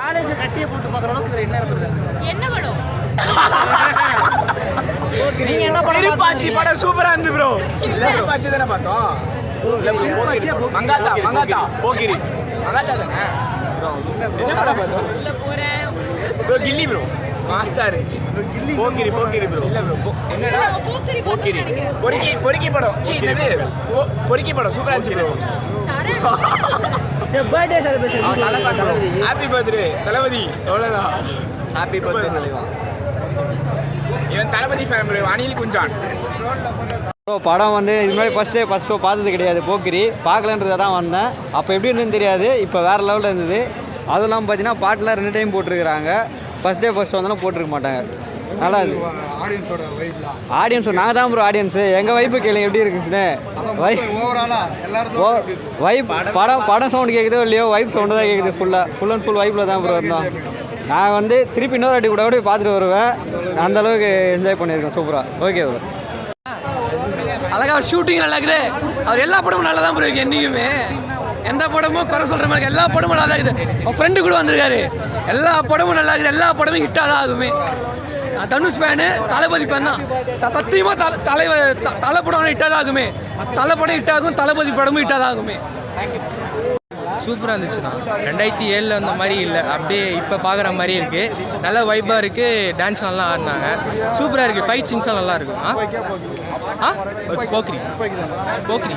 College கட்டிய போட்டு பார்க்குற அளவுக்கு இதுல என்ன இருக்குது? என்ன படம்? நீங்க என்ன படம் விருப்பாச்சி படம் சூப்பரா இருந்து ப்ரோ விருப்பாச்சி தானே பார்த்தோம்? மங்காத்தா மங்காத்தா. போகிரி. மங்காத்தா தானே? என்ன படம் பார்த்தோம்? உள்ள போறேன் ப்ரோ கில்லி ப்ரோ மாஸ்டா இருந்துச்சு. போகிரி போகிரி ப்ரோ இல்ல ப்ரோ என்னடா? போக்கிரி போக்கிரி போக்கிரி. நினைக்கிறேன். பொறுக்கி பொறுக்கி படம். சீ என்னது? பொ- பொறுக்கி படம். சூப்பரா இருந்துச்சு ப்ரோ சரண் ஹாப்பி பர்த்டே தளபதி. அவ்வளோதான் ஹாப்பி பர்த்டே தலைவா. இவன் தளபதி ஃபேன் ப்ரோ அனில் குஞ்சான். ப்ரோ படம் வந்து இது மாதிரி ஃபஸ்ட் டே ஃபஸ்ட் ஷோ பார்த்தது கிடையாது போக்கிரி. பார்க்கலன்றதை தான் வந்தேன். அப்போ எப்படி இருந்துன்னு தெரியாது இப்போ வேறு லெவலில் இருந்தது. அதுவும் இல்லாமல் பார்த்தீங்கன்னா பாட்டெலாம் ரெண்டு டைம் போட்டிருக்கிறாங்க. ஃபஸ்ட் டே ஃபஸ்ட் வந்தாலும் போட்டிருக்க மாட்டாங்க. நல்லா இது ஆடியன்ஸ் நாங்கள் தான் ப்ரோ ஆடியன்ஸு எங்கள் வைப்பு கேளுங்க எப்படி இருக்குன்னு வை ஓ வைப் படம் படம் சவுண்டு கேட்குதோ இல்லையோ வைப் சவுண்டு தான் கேட்குது ஃபுல்லாக ஃபுல் அண்ட் ஃபுல் வைப்பில் தான் ப்ரோ இருந்தோம். நான் வந்து திருப்பி இன்னொரு வாட்டி கூட கூட பார்த்துட்டு வருவேன். அந்த அளவுக்கு என்ஜாய் பண்ணியிருக்கேன் சூப்பராக ஓகே ப்ரோ அழகா அவர் ஷூட்டிங் நல்லா இருக்குது. அவர் எல்லா படமும் நல்லா தான் இருக்கு என்றைக்குமே எந்த படமும் குறை சொல்கிற மாதிரி எல்லா படமும் நல்லா தான் இருக்குது. அவன் ஃப்ரெண்டு கூட வந்திருக்காரு. எல்லா படமும் நல்லா இருக்குது எல்லா படமும் ஹிட்டாக தான் ஆகுமே. தனுஷ் ஃபேனு தளபதி ஃபேன் தான். சத்தியமாக தலை தலைவர் தலை படம் ஹிட்டாக தான் ஆகுமே தலை படம் தளபதி படமும் ஹிட்டாக ஆகுமே சூப்பராக இருந்துச்சுண்ணா. ரெண்டாயிரத்தி ஏழில் அந்த மாதிரி இல்லை. அப்படியே இப்போ பார்க்குற மாதிரி இருக்குது நல்ல வைப்பாக இருக்குது டான்ஸ் நல்லா ஆடினாங்க. சூப்பராக இருக்குது ஃபைட் சீன்ஸ்லாம் நல்லா இருக்கும் ஆ? ஆ போக்ரி போக்ரி